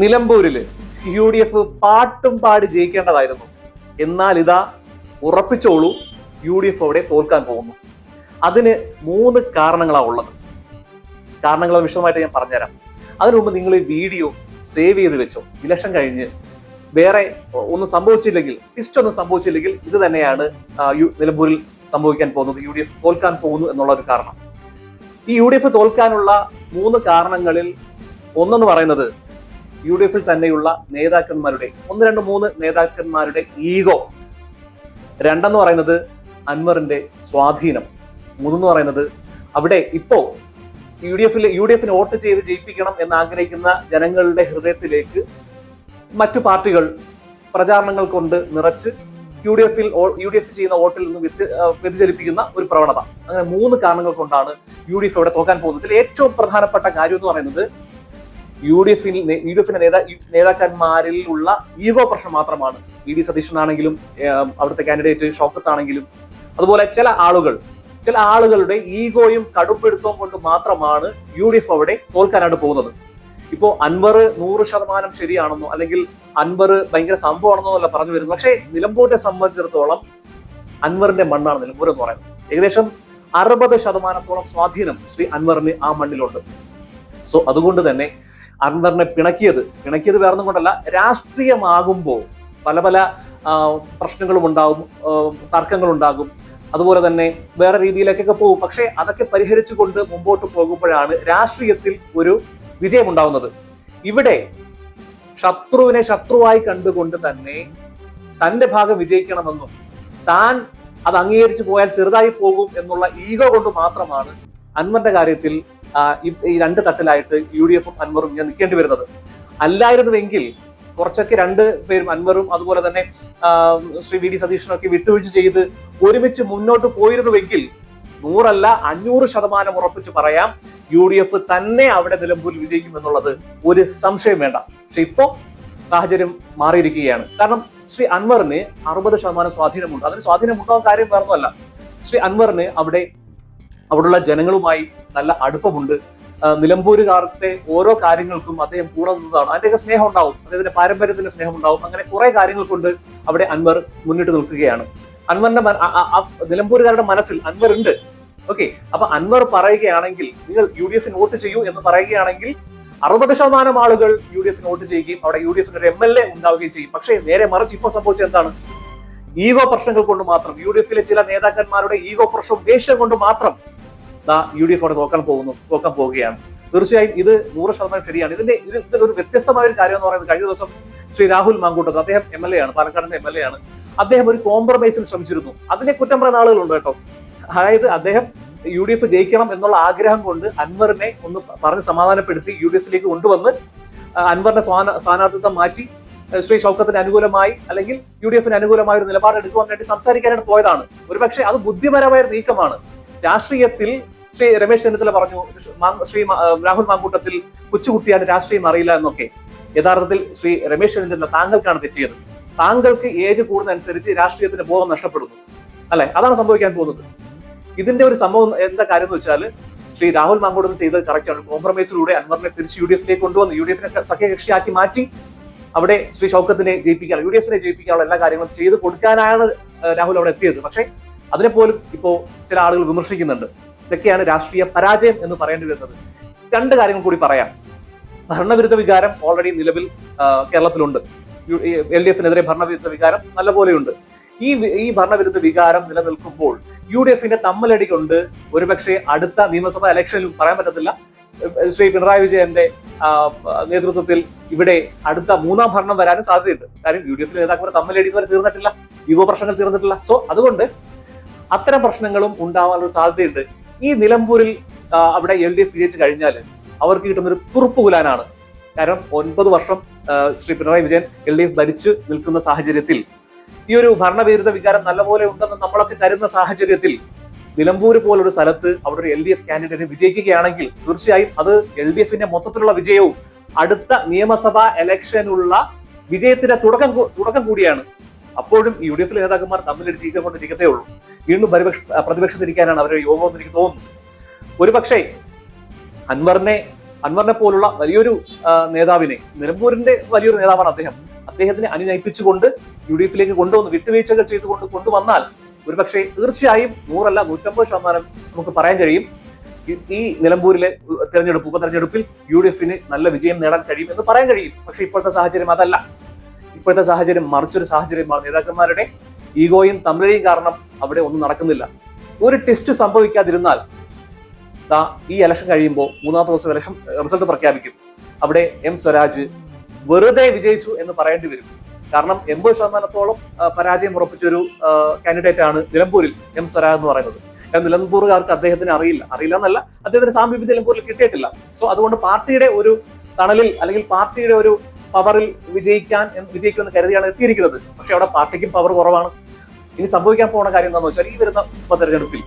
നിലമ്പൂരിൽ U D F പാട്ടും പാടി ജയിക്കേണ്ടതായിരുന്നു. എന്നാൽ ഇതാ ഉറപ്പിച്ചോളൂ യു ഡി എഫ് അവിടെ തോൽക്കാൻ പോകുന്നു. അതിന് മൂന്ന് കാരണങ്ങളാണ് ഉള്ളത്. കാരണങ്ങൾ വിശദമായിട്ട് ഞാൻ പറഞ്ഞുതരാം. അതിനു മുമ്പ് നിങ്ങൾ ഈ വീഡിയോ സേവ് ചെയ്ത് വെച്ചോ. ഇലക്ഷൻ കഴിഞ്ഞ് വേറെ ഒന്നും സംഭവിച്ചില്ലെങ്കിൽ ട്വിസ്റ്റ് ഒന്നും സംഭവിച്ചില്ലെങ്കിൽ ഇത് തന്നെയാണ് നിലമ്പൂരിൽ സംഭവിക്കാൻ പോകുന്നത്. യു ഡി എഫ് തോൽക്കാൻ പോകുന്നു എന്നുള്ള ഒരു കാരണം. ഈ യു ഡി എഫ് തോൽക്കാനുള്ള മൂന്ന് കാരണങ്ങളിൽ ഒന്നെന്ന് പറയുന്നത് യു ഡി എഫിൽ തന്നെയുള്ള നേതാക്കന്മാരുടെ ഒന്ന് രണ്ട് മൂന്ന് നേതാക്കന്മാരുടെ ഈഗോ. രണ്ടെന്ന് പറയുന്നത് അൻവറിന്റെ സ്വാധീനം. മൂന്നെന്ന് പറയുന്നത് അവിടെ ഇപ്പോ യു ഡി എഫിൽ യു ഡി എഫിന് വോട്ട് ചെയ്ത് ജയിപ്പിക്കണം എന്ന് ആഗ്രഹിക്കുന്ന ജനങ്ങളുടെ ഹൃദയത്തിലേക്ക് മറ്റു പാർട്ടികൾ പ്രചാരണങ്ങൾ കൊണ്ട് നിറച്ച് യു ഡി എഫിൽ യു ഡി എഫ് ചെയ്യുന്ന വോട്ടിൽ നിന്ന് വ്യതിചലിപ്പിക്കുന്ന ഒരു പ്രവണത. അങ്ങനെ മൂന്ന് കാരണങ്ങൾ കൊണ്ടാണ് യു ഡി എഫ് ഇവിടെ തോക്കാൻ പോകുന്നത്. ഏറ്റവും പ്രധാനപ്പെട്ട കാര്യം എന്ന് പറയുന്നത് യു ഡി എഫിൽ യു ഡി എഫിന്റെ നേതാ നേതാക്കന്മാരിൽ ഉള്ള ഈഗോ പ്രശ്നം മാത്രമാണ്. ഇ ഡി സതീശനാണെങ്കിലും അവിടുത്തെ കാൻഡിഡേറ്റ് ഷൗക്കത്ത് ആണെങ്കിലും അതുപോലെ ചില ആളുകൾ ചില ആളുകളുടെ ഈഗോയും കടുപ്പെടുത്തവും കൊണ്ട് മാത്രമാണ് യു ഡി എഫ് അവിടെ തോൽക്കാനായിട്ട് പോകുന്നത്. ഇപ്പോ അൻവർ നൂറ് ശതമാനം ശരിയാണെന്നോ അല്ലെങ്കിൽ അൻവർ ഭയങ്കര സംഭവമാണെന്നോ അല്ല പറഞ്ഞു വരുന്നു പക്ഷേ നിലമ്പൂരിനെ സംബന്ധിച്ചിടത്തോളം അൻവറിന്റെ മണ്ണാണ് നിലമ്പൂർ എന്ന് പറയുന്നത്. ഏകദേശം അറുപത് ശതമാനത്തോളം സ്വാധീനം ശ്രീ അൻവറിന് ആ മണ്ണിലുണ്ട്. സോ അതുകൊണ്ട് തന്നെ അൻവറിനെ പിണക്കിയത്. പിണക്കിയത് വേറൊന്നും കൊണ്ടല്ല രാഷ്ട്രീയമാകുമ്പോൾ പല പല പ്രശ്നങ്ങളും ഉണ്ടാകും. തർക്കങ്ങളുണ്ടാകും അതുപോലെ തന്നെ വേറെ രീതിയിലേക്കൊക്കെ പോകും. പക്ഷേ അതൊക്കെ പരിഹരിച്ചുകൊണ്ട് മുമ്പോട്ട് പോകുമ്പോഴാണ് രാഷ്ട്രീയത്തിൽ ഒരു വിജയമുണ്ടാവുന്നത്. ഇവിടെ ശത്രുവിനെ ശത്രുവായി കണ്ടുകൊണ്ട് തന്നെ തന്റെ ഭാഗം വിജയിക്കണമെന്നും താൻ അത് അംഗീകരിച്ചു പോയാൽ ചെറുതായി പോകും എന്നുള്ള ഈഗോ കൊണ്ട് മാത്രമാണ് അൻവറിന്റെ കാര്യത്തിൽ ഈ- രണ്ട് തട്ടിലായിട്ട് യു ഡി എഫും അൻവറും ഇങ്ങനെ നിൽക്കേണ്ടി വരുന്നത്. അല്ലായിരുന്നുവെങ്കിൽ കുറച്ചൊക്കെ രണ്ട് പേരും അൻവറും അതുപോലെ തന്നെ ശ്രീ വി ഡി സതീഷനൊക്കെ വിട്ടുവീഴ്ച ചെയ്ത് ഒരുമിച്ച് മുന്നോട്ട് പോയിരുന്നുവെങ്കിൽ നൂറല്ല അഞ്ഞൂറ് ശതമാനം ഉറപ്പിച്ച് പറയാം യു ഡി എഫ് തന്നെ അവിടെ നിലമ്പൂരിൽ വിജയിക്കും എന്നുള്ളത് ഒരു സംശയം വേണ്ട. പക്ഷെ ഇപ്പോ സാഹചര്യം മാറിയിരിക്കുകയാണ്. കാരണം ശ്രീ അൻവറിന് അറുപത് ശതമാനം സ്വാധീനമുണ്ട്. അതിന് സ്വാധീനമുണ്ടാകാൻ കാര്യം വേറൊന്നുമല്ല. ശ്രീ അൻവറിന് അവിടെ അവിടെയുള്ള ജനങ്ങളുമായി നല്ല അടുപ്പമുണ്ട്. നിലമ്പൂരുകാരുടെ ഓരോ കാര്യങ്ങൾക്കും അദ്ദേഹം കൂടെ അതിന്റെയൊക്കെ സ്നേഹം ഉണ്ടാവും അദ്ദേഹത്തിന്റെ പാരമ്പര്യത്തിന്റെ സ്നേഹം ഉണ്ടാവും അങ്ങനെ കുറെ കാര്യങ്ങൾ കൊണ്ട് അവിടെ അൻവർ മുന്നിട്ട് നിൽക്കുകയാണ്. അൻവറിന്റെ നിലമ്പൂരുകാരുടെ മനസ്സിൽ അൻവർ ഉണ്ട് ഓക്കെ അപ്പൊ അൻവർ പറയുകയാണെങ്കിൽ നിങ്ങൾ യു ഡി എഫിന് വോട്ട് ചെയ്യൂ എന്ന് പറയുകയാണെങ്കിൽ അറുപത് ശതമാനം ആളുകൾ യു ഡി എഫിന് വോട്ട് ചെയ്യുകയും അവിടെ യു ഡി എഫിന് ഒരു എം എൽ എ ഉണ്ടാവുകയും ചെയ്യും. പക്ഷേ നേരെ മറിച്ച് ഇപ്പോൾ സംഭവിച്ചത് എന്താണ്? ഈഗോ പ്രശ്നങ്ങൾ കൊണ്ട് മാത്രം യു ഡി എഫിലെ ചില നേതാക്കന്മാരുടെ ഈഗോ പ്രശ്നം ദേഷ്യം കൊണ്ട് മാത്രം യു ഡി എഫ് അവിടെ നോക്കാൻ പോകുന്നു നോക്കാൻ പോവുകയാണ് തീർച്ചയായും ഇത് നൂറ് ശതമാനം ശരിയാണ്. ഇതിന്റെ ഇത് ഇതിൽ ഒരു വ്യത്യസ്തമായ ഒരു കാര്യം എന്ന് പറയുന്നത് കഴിഞ്ഞ ദിവസം ശ്രീ രാഹുൽ മാങ്കൂട്ടത്ത് അദ്ദേഹം എം എൽ എ ആണ് പാലക്കാടിന്റെ എം എൽ എ ആണ്. അദ്ദേഹം ഒരു കോംപ്രമൈസിൽ ശ്രമിച്ചിരുന്നു. അതിനെ കുറ്റം പറയുന്ന ആളുകളുണ്ട് കേട്ടോ. അതായത് അദ്ദേഹം യു ഡി എഫ് ജയിക്കണം എന്നുള്ള ആഗ്രഹം കൊണ്ട് അൻവറിനെ ഒന്ന് പറഞ്ഞ് സമാധാനപ്പെടുത്തി യു ഡി എഫിലേക്ക് കൊണ്ടുവന്ന് അൻവറിന്റെ സ്ഥാനാർത്ഥിത്വം മാറ്റി ശ്രീ ഷൗക്കത്തിന് അനുകൂലമായി അല്ലെങ്കിൽ യു ഡി എഫിന് അനുകൂലമായ ഒരു നിലപാട് എടുക്കുവാൻ വേണ്ടി സംസാരിക്കാനായിട്ട് പോയതാണ്. ഒരുപക്ഷെ അത് ബുദ്ധിപരമായ നീക്കമാണ്. രാഷ്ട്രീയത്തിൽ ശ്രീ രമേശ് ചെന്നിത്തല പറഞ്ഞു ശ്രീ രാഹുൽ മാങ്കൂട്ടത്തിൽ കൊച്ചുകുട്ടിയാണ് രാഷ്ട്രീയം അറിയില്ല എന്നൊക്കെ. യഥാർത്ഥത്തിൽ ശ്രീ രമേശ് ചെന്നിത്തല താങ്കൾക്കാണ് തെറ്റിയത്. താങ്കൾക്ക് ഏജ് കൂടുന്നതനുസരിച്ച് രാഷ്ട്രീയത്തിന്റെ ബോധം നഷ്ടപ്പെടുന്നു. അല്ലെ? അതാണ് സംഭവിക്കാൻ പോകുന്നത്. ഇതിന്റെ ഒരു സംഭവം എന്താ കാര്യം എന്ന് വെച്ചാൽ ശ്രീ രാഹുൽ മാങ്കൂട്ടം ചെയ്തത് കറക്റ്റ് ആണ്. കോംപ്രമൈസിലൂടെ അൻവറിനെ തിരിച്ച് യു ഡി എഫിലേക്ക് കൊണ്ടുവന്ന് യു ഡി എഫിനെ സഖ്യകക്ഷിയാക്കി മാറ്റി അവിടെ ശ്രീ ഷൗക്കത്തിനെ ജയിപ്പിക്കാൻ യു ഡി എഫിനെ ജയിപ്പിക്കാനുള്ള എല്ലാ കാര്യങ്ങളും ചെയ്ത് കൊടുക്കാനാണ് രാഹുൽ അവിടെ എത്തിയത്. പക്ഷേ അതിനെപ്പോലും ഇപ്പോ ചില ആളുകൾ വിമർശിക്കുന്നുണ്ട്. ഇതൊക്കെയാണ് രാഷ്ട്രീയ പരാജയം എന്ന് പറയേണ്ടി വരുന്നത്. രണ്ട് കാര്യങ്ങൾ കൂടി പറയാം. ഭരണവിരുദ്ധ വികാരം ഓൾറെഡി നിലവിൽ കേരളത്തിലുണ്ട്. എൽ ഡി എഫിനെതിരെ ഭരണവിരുദ്ധ വികാരം നല്ലപോലെയുണ്ട്. ഈ ഈ ഭരണവിരുദ്ധ വികാരം നിലനിൽക്കുമ്പോൾ യു ഡി എഫിന്റെ തമ്മലടി കൊണ്ട് ഒരുപക്ഷെ അടുത്ത നിയമസഭാ ഇലക്ഷനിലും പറയാൻ പറ്റത്തില്ല. ശ്രീ പിണറായി വിജയന്റെ നേതൃത്വത്തിൽ ഇവിടെ അടുത്ത മൂന്നാം ഭരണം വരാനും സാധ്യതയുണ്ട്. കാര്യം യു ഡി എഫിലെ നേതാക്കളുടെ തമ്മിലടി ഇതുവരെ തീർന്നിട്ടില്ല. യുവ പ്രശ്നങ്ങൾ തീർന്നിട്ടില്ല. സോ അതുകൊണ്ട് അത്തരം പ്രശ്നങ്ങളും ഉണ്ടാവാനുള്ള സാധ്യതയുണ്ട്. ഈ നിലമ്പൂരിൽ അവിടെ എൽ ഡി എഫ് വിജയിച്ചു കഴിഞ്ഞാൽ അവർക്ക് കിട്ടുന്ന ഒരു തുറുപ്പ് കുലാനാണ്. കാരണം ഒൻപത് വർഷം Shri Pinarayi Vijayan L D F ഭരിച്ചു നിൽക്കുന്ന സാഹചര്യത്തിൽ ഈ ഒരു ഭരണവിരുദ്ധ വികാരം നല്ലപോലെ ഉണ്ടെന്ന് നമ്മളൊക്കെ തരുന്ന സാഹചര്യത്തിൽ നിലമ്പൂർ പോലൊരു സ്ഥലത്ത് അവിടെ ഒരു എൽ ഡി എഫ് കാൻഡിഡേറ്റ് വിജയിക്കുകയാണെങ്കിൽ തീർച്ചയായും അത് എൽ ഡി എഫിന്റെ മൊത്തത്തിലുള്ള വിജയവും അടുത്ത നിയമസഭാ ഇലക്ഷനുള്ള വിജയത്തിന്റെ തുടക്കം തുടക്കം കൂടിയാണ്. അപ്പോഴും യു ഡി എഫ് നേതാക്കന്മാർ തമ്മിലൊരു ചീത്ത കൊണ്ടിരിക്കത്തേ ഉള്ളൂ. വീണ്ടും പരിപക്ഷ പ്രതിപക്ഷത്തിരിക്കാനാണ് അവരുടെ യോഗം എന്ന് എനിക്ക് തോന്നുന്നത്. ഒരുപക്ഷെ അൻവറിനെ അൻവറിനെ പോലുള്ള വലിയൊരു നേതാവിനെ നിലമ്പൂരിന്റെ വലിയൊരു നേതാവാണ് അദ്ദേഹം. അദ്ദേഹത്തിനെ അനുനയിപ്പിച്ചുകൊണ്ട് യു ഡി എഫിലേക്ക് കൊണ്ടുവന്ന് വിട്ടുവീഴ്ചകൾ ചെയ്തുകൊണ്ട് കൊണ്ടുവന്നാൽ ഒരുപക്ഷെ തീർച്ചയായും നൂറല്ല നൂറ്റമ്പത് ശതമാനം നമുക്ക് പറയാൻ കഴിയും. ഈ- നിലമ്പൂരിലെ തെരഞ്ഞെടുപ്പ് ഉപതെരഞ്ഞെടുപ്പിൽ യു ഡി എഫിന് നല്ല വിജയം നേടാൻ കഴിയും എന്ന് പറയാൻ കഴിയും. പക്ഷെ ഇപ്പോഴത്തെ സാഹചര്യം അതല്ല. ഇപ്പോഴത്തെ സാഹചര്യം മറിച്ചൊരു സാഹചര്യമാണ് നേതാക്കന്മാരുടെ ഈഗോയും തമിഴയും കാരണം അവിടെ ഒന്നും നടക്കുന്നില്ല. ഒരു ടെസ്റ്റ് സംഭവിക്കാതിരുന്നാൽ ഈ ഇലക്ഷൻ കഴിയുമ്പോൾ മൂന്നാമത്തെ ദിവസം ഇലക്ഷൻ റിസൾട്ട് പ്രഖ്യാപിക്കും. അവിടെ എം സ്വരാജ് വെറുതെ വിജയിച്ചു എന്ന് പറയേണ്ടി വരും. കാരണം എൺപത് ശതമാനത്തോളം പരാജയം ഉറപ്പിച്ച ഒരു കാൻഡിഡേറ്റ് ആണ് നിലമ്പൂരിൽ എം സ്വരാജ് എന്ന് പറയുന്നത്. കാരണം നിലമ്പൂറുകാർക്ക് അദ്ദേഹത്തിന് അറിയില്ല. അറിയില്ല എന്നല്ല അദ്ദേഹത്തിന് സാമീപ്യം നിലമ്പൂരിൽ കിട്ടിയിട്ടില്ല. സോ അതുകൊണ്ട് പാർട്ടിയുടെ ഒരു തണലിൽ അല്ലെങ്കിൽ പാർട്ടിയുടെ ഒരു പവറിൽ വിജയിക്കാൻ വിജയിക്കുമെന്ന് കരുതിയാണ് എത്തിയിരിക്കുന്നത്. പക്ഷെ അവിടെ പാർട്ടിക്കും പവർ കുറവാണ്. ഇനി സംഭവിക്കാൻ പോകുന്ന കാര്യം എന്താണെന്ന് വെച്ചാൽ ഈ വരുന്ന ഉപതെരഞ്ഞെടുപ്പിൽ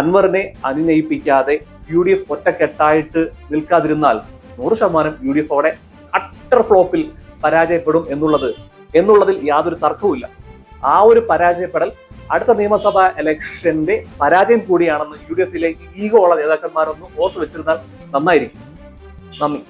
അൻവറിനെ അനുനയിപ്പിക്കാതെ യു ഡി എഫ് ഒറ്റക്കെട്ടായിട്ട് നിൽക്കാതിരുന്നാൽ നൂറ് ശതമാനം യു ഡി എഫ് അവിടെ അട്ടർ ഫ്ലോപ്പിൽ പരാജയപ്പെടും എന്നുള്ളത് എന്നുള്ളതിൽ യാതൊരു തർക്കവുമില്ല. ആ ഒരു പരാജയപ്പെടൽ അടുത്ത നിയമസഭാ ഇലക്ഷന്റെ പരാജയം കൂടിയാണെന്ന് യു ഡി എഫിലെ ഈഗോ ഉള്ള നേതാക്കന്മാരൊന്ന് ഓർത്തു വെച്ചിരുന്നാൽ നന്നായിരിക്കും. നന്ദി.